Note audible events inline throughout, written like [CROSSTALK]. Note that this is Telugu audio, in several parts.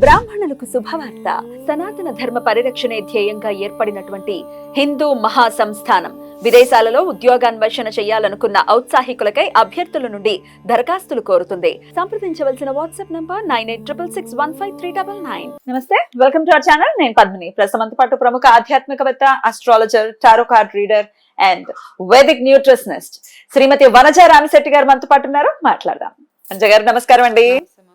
బ్రాహ్మణులకు శుభవార్త. సనాతన ధర్మ పరిరక్షణే ధ్యేయంగా ఏర్పడినటువంటి హిందూ మహాసంస్థానం. విదేశాలలో ఉద్యోగాన్వేషణ చేయాలనుకున్న ఔత్సాహికులకై అభ్యర్థుల నుండి దరఖాస్తులు కోరుతుంది. సంప్రదించవలసిన WhatsApp number nine eight triple six one five three double nine. నమస్తే వెల్కమ్ టు అవర్ ఛానల్. నేను పద్మిని. ప్రస్తుతం పాటు ప్రముఖ ఆధ్యాత్మికవేత్త astrologer tarot card reader and Vedic nutritionist Shrimati Vanaja Ramishetti garu మనతో పాటు ఉన్నారు. మాట్లాడదాం. వనజ గారు నమస్కారం అండి.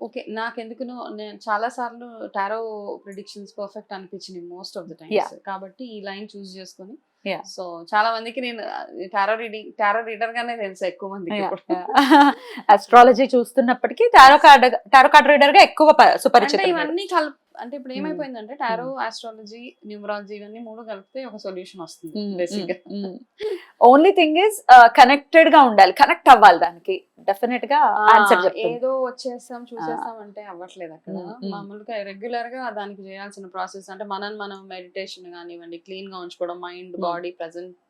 ఓకే నాకెందుకునో నేను చాలా సార్లు టారో ప్రిడిక్షన్స్ పర్ఫెక్ట్ అనిపించింది మోస్ట్ ఆఫ్ ద. టైమ్స్ కాబట్టి ఈ లైన్ చూస్ చేసుకొని. సో చాలా మందికి నేను టారో రీడింగ్ టారో రీడర్ గానే తెలుసు ఎక్కువ మందికి ఇప్పుడు. Astrology [LAUGHS] చూస్తున్నప్పటికీ tarot card tarot card రీడర్గా ఎక్కువ సుపరిచితం. ఇవన్నీ కల్ అంటే ఇప్పుడు. ఏమైపోయిందంటే టారో ఆస్ట్రాలజీ న్యూమరాలజీ ఇవన్నీ మూడు కలిపితే ఒక సొల్యూషన్ వస్తుంది బేసిక్గా ఓన్లీ థింగ్ ఇస్ కనెక్టెడ్గా ఉండాలి కనెక్ట్ అవ్వాలి దానికి డెఫినెట్గా ఆన్సర్ ఏదో వచ్చేస్తాం చూసేస్తాం అంటే అవ్వట్లేదు అక్కడ. మామూలుగా రెగ్యులర్గా దానికి చేయాల్సిన ప్రాసెస్ అంటే మనం మనం మెడిటేషన్ కానివ్వండి క్లీన్గా ఉంచుకోవడం mind. Body present.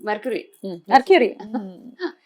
Mercury Mercury [LAUGHS]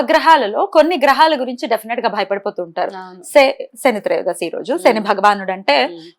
నవగ్రహాలలో కొన్ని గ్రహాల గురించి డెఫినెట్గా భయపడిపోతూ ఉంటారు శని త్రయోదశి ఈ రోజు. శని భగవానుడు అంటే.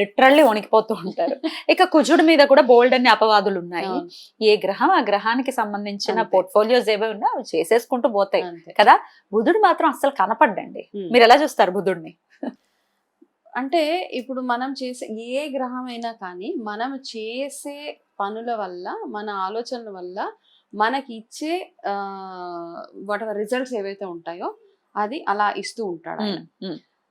లిటరల్లీ వణికిపోతూ ఉంటారు ఇక కుజుడి మీద కూడా బోల్డ్ అన్ని అపవాదులు ఉన్నాయి. ఏ గ్రహం ఆ గ్రహానికి సంబంధించిన. పోర్ట్ఫోలియోస్ ఏవో ఉన్నా అవి చేసేసుకుంటూ పోతాయి. కదా బుధుడు మాత్రం అస్సలు కనపడ్డండి. మీరు ఎలా చూస్తారు బుధుడిని అంటే ఇప్పుడు మనం చేసే ఏ గ్రహం అయినా కానీ మనం చేసే పనుల వల్ల మన ఆలోచనల వల్ల మనకి ఇచ్చే వాట్ ఎవర్ రిజల్ట్స్ ఏవైతే ఉంటాయో అది అలా ఇస్తూ ఉంటాడు ఆయన.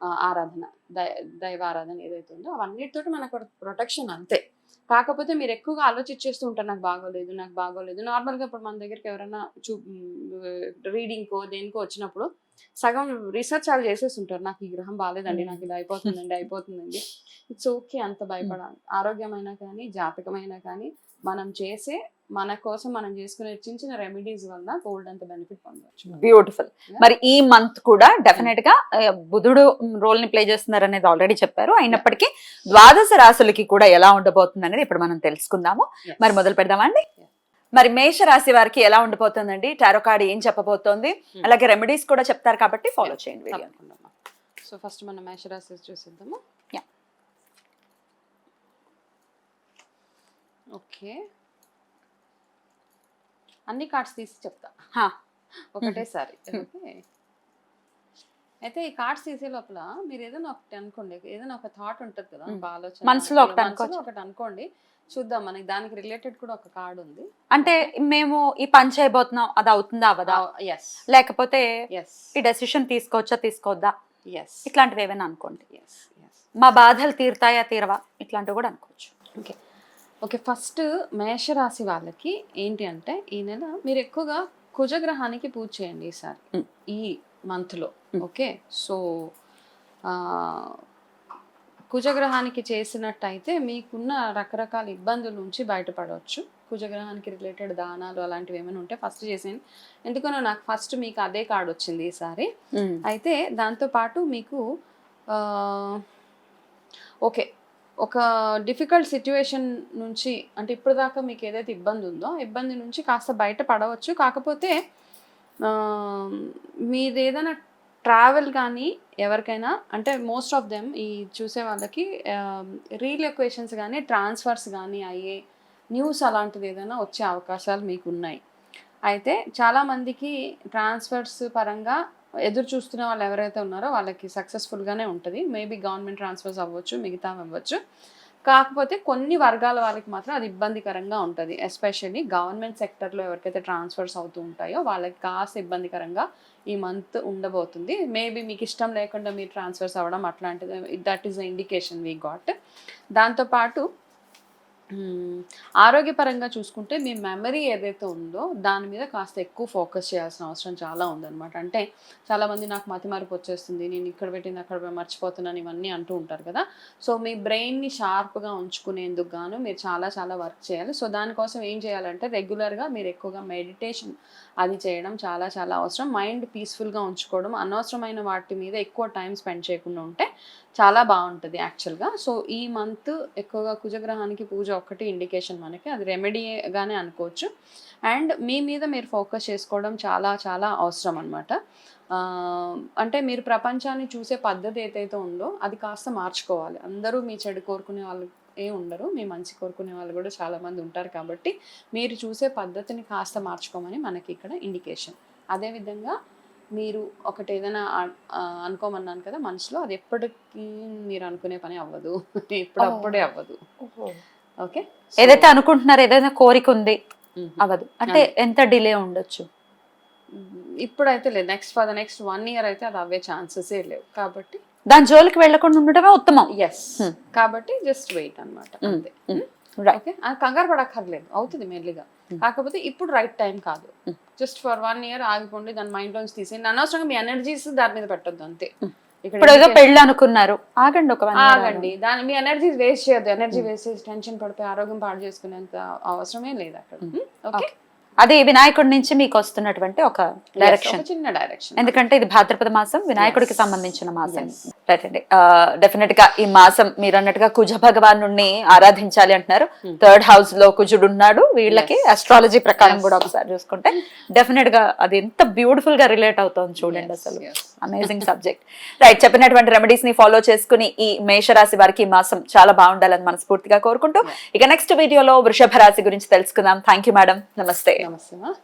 ఆరాధన దై దైవ ఆరాధన ఏదైతే ఉందో అవన్నిటితోటి మనకు ప్రొటెక్షన్ అంతే. కాకపోతే మీరు ఎక్కువగా ఆలోచించేస్తూ ఉంటారు నాకు బాగోలేదు నాకు బాగోలేదు. నార్మల్గా ఇప్పుడు మన దగ్గరికి ఎవరైనా చూ రీడింగ్కో దేనికో వచ్చినప్పుడు సగం రీసెర్చ్ వాళ్ళు చేసేసి ఉంటారు. నాకు ఈ గ్రహం బాగాలేదండి నాకు ఇది అయిపోతుందండి అయిపోతుందండి. ఇట్స్ ఓకే అంత భయపడాలి. ఆరోగ్యమైనా కానీ జాతకమైనా కానీ మనం చేసే మన కోసం మనం చేసుకునే చిన్న చిన్న రెమెడీస్ వల్ల గోల్డ్ అంత బెనిఫిట్ పొందవచ్చు. బ్యూటిఫుల్ మరి ఈ మంత్ కూడా డెఫినెట్గా బుధుడు రోల్ని ప్లే చేస్తున్నారు అనేది ఆల్రెడీ చెప్పారు. అయినప్పటికీ ద్వాదశ రాశులకి కూడా ఎలా ఉండబోతుంది అనేది ఇప్పుడు మనం తెలుసుకుందాము. మరి మొదలు పెడదామండి. మరి మేష రాశి వారికి ఎలా ఉండబోతుందండి? టారో కార్డ్ ఏం చెప్పబోతోంది? Hmm. అలాగే రెమెడీస్ కూడా చెప్తారు కాబట్టి ఫాలో చేయండి సో ఫస్ట్ మనం మేషరాశి చూసిద్దాము. ఓకే. అన్ని కార్డ్స్ తీసి చెప్తా. హా. ఒకటేసారి [LAUGHS] ఓకే. అయితే ఈ కార్డ్స్ తీసే లోపల మీరు ఏదైనా ఒకటి అనుకోండి ఏదైనా ఒక థాట్ ఉంటుంది కదా. ఒక ఆలోచన మనసులో ఒకటి అనుకోవచ్చు. ఒకటి అనుకోండి చూద్దాం మనకి దానికి రిలేటెడ్ కూడా ఒక కార్డ్ ఉంది. అంటే మేము ఈ పని చేయబోతున్నాం అది అవుతుందా అవదా? ఎస్ లేకపోతే ఈ డెసిషన్ తీసుకోవచ్చా తీసుకోవద్దా? ఎస్ ఇట్లాంటివి ఏమైనా అనుకోండి. ఎస్ ఎస్ మా బాధలు తీరుతాయా తీరవా? ఇట్లాంటివి కూడా అనుకోవచ్చు. ఓకే ఓకే ఫస్ట్ మేషరాశి వాళ్ళకి ఏంటి అంటే ఈ నెల మీరు ఎక్కువగా కుజగ్రహానికి పూజ చేయండి ఈసారి. ఈ మంత్లో. ఓకే? సో కుజగ్రహానికి చేసినట్టయితే మీకున్న రకరకాల ఇబ్బందుల నుంచి బయటపడవచ్చు. కుజగ్రహానికి రిలేటెడ్ దానాలు అలాంటివి ఏమైనా ఉంటే ఫస్ట్ చేసేయండి. ఎందుకనో నాకు ఫస్ట్ మీకు అదే కార్డు వచ్చింది ఈసారి అయితే దాంతోపాటు మీకు ఓకే ఒక డిఫికల్ట్ సిచ్యువేషన్ నుంచి అంటే ఇప్పుడు దాకా మీకు ఏదైతే ఇబ్బంది ఉందో ఇబ్బంది నుంచి కాస్త బయట పడవచ్చు. కాకపోతే మీది ఏదైనా ట్రావెల్ కానీ ఎవరికైనా అంటే మోస్ట్ ఆఫ్ దెమ్ ఈ చూసే వాళ్ళకి రీలొకేషన్స్ కానీ ట్రాన్స్ఫర్స్ కానీ అయ్యే న్యూస్ అలాంటిది ఏదైనా వచ్చే అవకాశాలు మీకు ఉన్నాయి అయితే చాలామందికి ట్రాన్స్ఫర్స్ పరంగా ఎదురు చూస్తున్న వాళ్ళు ఎవరైతే ఉన్నారో వాళ్ళకి సక్సెస్ఫుల్గానే ఉంటుంది. మేబీ గవర్నమెంట్ ట్రాన్స్ఫర్స్ అవ్వచ్చు మిగతా అవ్వచ్చు. కాకపోతే కొన్ని వర్గాల వాళ్ళకి మాత్రం అది ఇబ్బందికరంగా ఉంటుంది. ఎస్పెషల్లీ గవర్నమెంట్ సెక్టర్లో ఎవరికైతే ట్రాన్స్ఫర్స్ అవుతూ ఉంటాయో వాళ్ళకి కాస్త ఇబ్బందికరంగా ఈ మంత్ ఉండబోతుంది. మేబీ మీకు ఇష్టం లేకుండా మీరు ట్రాన్స్ఫర్స్ అవ్వడం అట్లాంటిది. That is the indication we got దాంతోపాటు ఆరోగ్యపరంగా చూసుకుంటే మీ మెమరీ ఏదైతే ఉందో దాని మీద కాస్త ఎక్కువ ఫోకస్ చేయాల్సిన అవసరం చాలా ఉందన్నమాట. అంటే చాలామంది నాకు మతిమరుపు వచ్చేస్తుంది నేను ఇక్కడ పెట్టింది అక్కడ మర్చిపోతున్నాను ఇవన్నీ అంటూ ఉంటారు కదా. సో మీ బ్రెయిన్ని షార్ప్గా ఉంచుకునేందుకు గాను మీరు చాలా చాలా వర్క్ చేయాలి. సో దానికోసం ఏం చేయాలంటే రెగ్యులర్గా మీరు ఎక్కువగా మెడిటేషన్ అది చేయడం చాలా చాలా అవసరం. మైండ్ పీస్ఫుల్గా ఉంచుకోవడం అనవసరమైన వాటి మీద ఎక్కువ టైం స్పెండ్ చేయకుండా ఉంటే చాలా బాగుంటుంది యాక్చువల్గా సో ఈ మంత్ ఎక్కువగా కుజగ్రహానికి పూజ ఒక్కటి ఇండికేషన్ మనకి. అది రెమెడీగానే అనుకోవచ్చు. అండ్ మీ మీద మీరు ఫోకస్ చేసుకోవడం చాలా చాలా అవసరం అనమాట అంటే మీరు ప్రపంచాన్ని చూసే పద్ధతి ఏదైతే ఉందో అది కాస్త మార్చుకోవాలి. అందరూ మీ చెడు కోరుకునే వాళ్ళు ఏ ఉండరు. మీ మంచి కోరుకునే వాళ్ళు కూడా చాలామంది ఉంటారు కాబట్టి మీరు చూసే పద్ధతిని కాస్త మార్చుకోమని మనకి ఇక్కడ ఇండికేషన్ అదేవిధంగా మీరు ఒకటి ఏదైనా అనుకోమన్నాను కదా మనసులో అది ఎప్పటికీ మీరు అనుకునే పని అవ్వదు. [LAUGHS] ఎప్పుడప్పుడే అవ్వదు. ఓకే? ఏదైతే అనుకుంటున్నారో ఏదైతే కోరిక ఉంది అవ్వదు. అంటే ఎంత డిలే ఉండొచ్చు? ఇప్పుడైతే లేదు. Next for the next one year అయితే అది అవే ఛాన్సెసే లేవు. కాబట్టి దాని జోలికి వెళ్ళకుండా ఉండడమే ఉత్తమం. ఎస్ కాబట్టి జస్ట్ వెయిట్ అన్నమాట Mm. అంతే. Mm. ఓకే అది కంగారు పడక్కర్లేదు అవుతుంది మెల్లిగా. కాకపోతే ఇప్పుడు రైట్ టైం కాదు. జస్ట్ ఫర్ వన్ ఇయర్ ఆగిపోండి దాని మైండ్ లోంచి తీసేయండి. అనవసరంగా మీ ఎనర్జీస్ దాని మీద పెట్టొద్దు అంతే. ఇక్కడ ఇప్పుడు ఏదో పెళ్ళి అనుకున్నారు. ఆగండి ఒక ఆగండి. దాని మీ ఎనర్జీ వేస్ట్ చేయొద్దు. ఎనర్జీ వేస్ట్ చేసి టెన్షన్ పడిపోయి ఆరోగ్యం పాడు చేసుకునేంత అవసరమే లేదు అక్కడ. ఓకే. అది వినాయకుడి నుంచి మీకు వస్తున్నటువంటి ఒక డైరెక్షన్ చిన్న డైరెక్షన్ ఎందుకంటే ఇది భాద్రపద మాసం వినాయకుడికి. సంబంధించిన మాసం. రైట్ అండి డెఫినెట్గా ఈ మాసం మీరు అన్నట్టుగా కుజ భగవాను ఆరాధించాలి అంటున్నారు. Hmm. థర్డ్ హౌస్లో కుజుడు ఉన్నాడు వీళ్ళకి. అస్ట్రాలజీ ప్రకారం. కూడా ఒకసారి చూసుకుంటే డెఫినెట్గా అది ఎంత బ్యూటిఫుల్గా రిలేట్ అవుతుంది చూడండి అసలు. అమేజింగ్ సబ్జెక్ట్ రైట్ చెప్పినటువంటి రెమెడీస్ని ఫాలో చేసుకుని ఈ మేషరాశి వారికి ఈ మాసం చాలా బాగుండాలని మనస్ఫూర్తిగా కోరుకుంటూ ఇక నెక్స్ట్ వీడియోలో వృషభ రాశి గురించి తెలుసుకుందాం. థ్యాంక్ యూ మేడం నమస్తే నమస్తే